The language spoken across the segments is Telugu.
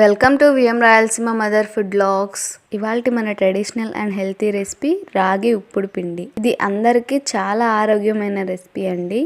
Welcome to VM Rayalaseema mother food blogs. ఇవాళ మన ట్రెడిషనల్ అండ్ హెల్తీ రెసిపీ రాగి ఉప్పుడు పిండి. ఇది అందరికీ చాలా ఆరోగ్యమైన రెసిపీ అండి.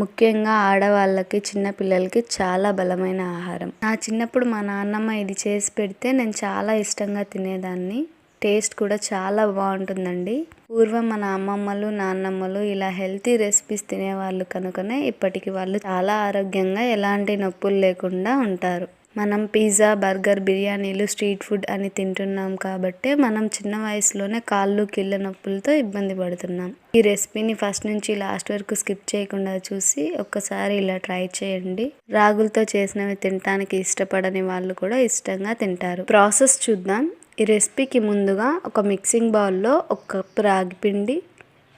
ముఖ్యంగా ఆడవాళ్ళకి చిన్నపిల్లలకి చాలా బలమైన ఆహారం. నా చిన్నప్పుడు మా నాన్నమ్మ ఇది చేసి పెడితే నేను చాలా ఇష్టంగా తినేదాన్ని. టేస్ట్ కూడా చాలా బాగుంటుందండి. పూర్వం మన అమ్మమ్మలు నాన్నమ్మలు ఇలా హెల్తీ రెసిపీస్ తినేవాళ్ళు కనుకనే ఇప్పటికి వాళ్ళు చాలా ఆరోగ్యంగా ఎలాంటి నొప్పులు లేకుండా ఉంటారు. మనం పిజ్జా బర్గర్ బిర్యానీలు స్ట్రీట్ ఫుడ్ అని తింటున్నాం కాబట్టి మనం చిన్న వయసులోనే కాళ్ళు కీళ్ళ నొప్పులతో ఇబ్బంది పడుతున్నాం. ఈ రెసిపీని ఫస్ట్ నుంచి లాస్ట్ వరకు స్కిప్ చేయకుండా చూసి ఒక్కసారి ఇలా ట్రై చేయండి. రాగులతో చేసినవి తినడానికి ఇష్టపడని వాళ్ళు కూడా ఇష్టంగా తింటారు. ప్రాసెస్ చూద్దాం. ఈ రెసిపీకి ముందుగా ఒక మిక్సింగ్ బౌల్లో ఒక కప్పు రాగి పిండి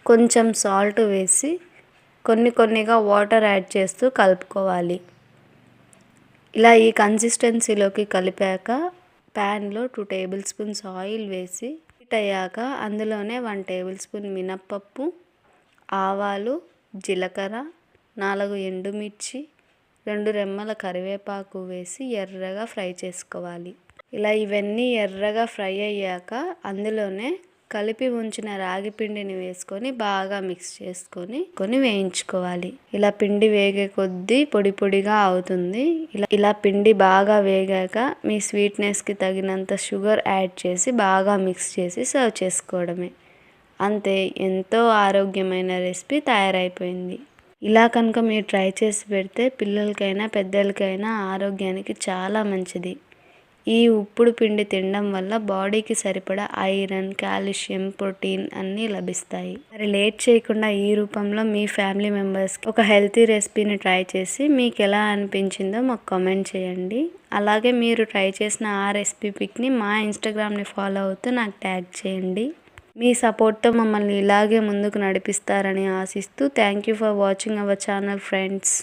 కొంచెం సాల్ట్ వేసి కొన్ని కొన్నిగా వాటర్ యాడ్ చేస్తూ కలుపుకోవాలి. ఇలా ఈ కన్సిస్టెన్సీలోకి కలిపాక ప్యాన్లో టూ టేబుల్ స్పూన్స్ ఆయిల్ వేసి హీట్ అయ్యాక అందులోనే వన్ టేబుల్ స్పూన్ మినప్పప్పు ఆవాలు జీలకర్ర నాలుగు ఎండుమిర్చి రెండు రెమ్మల కరివేపాకు వేసి ఎర్రగా ఫ్రై చేసుకోవాలి. ఇలా ఇవన్నీ ఎర్రగా ఫ్రై అయ్యాక అందులోనే కలిపి ఉంచిన రాగి పిండిని వేసుకొని బాగా మిక్స్ చేసుకొని కొని వేయించుకోవాలి. ఇలా పిండి వేగే కొద్దీ పొడి పొడిగా అవుతుంది. ఇలా ఇలా పిండి బాగా వేగాక మీ స్వీట్నెస్కి తగినంత షుగర్ యాడ్ చేసి బాగా మిక్స్ చేసి సర్వ్ చేసుకోవడమే. అంతే ఎంతో ఆరోగ్యమైన రెసిపీ తయారైపోయింది. ఇలా కనుక మీరు ట్రై చేసి పెడితే పిల్లలకైనా పెద్దలకైనా ఆరోగ్యానికి చాలా మంచిది. ఈ ఉప్పుడు పిండి తినడం వల్ల బాడీకి సరిపడా ఐరన్ కాల్షియం ప్రోటీన్ అన్నీ లభిస్తాయి. మరి లేట్ చేయకుండా ఈ రూపంలో మీ ఫ్యామిలీ మెంబర్స్కి ఒక హెల్తీ రెసిపీని ట్రై చేసి మీకు ఎలా అనిపించిందో మాకు కామెంట్ చేయండి. అలాగే మీరు ట్రై చేసిన ఆ రెసిపీ పిక్ని మా ఇన్స్టాగ్రామ్ని ఫాలో అవుతూ నాకు ట్యాగ్ చేయండి. మీ సపోర్ట్తో మమ్మల్ని ఇలాగే ముందుకు నడిపిస్తారని ఆశిస్తూ thank you for watching our channel friends.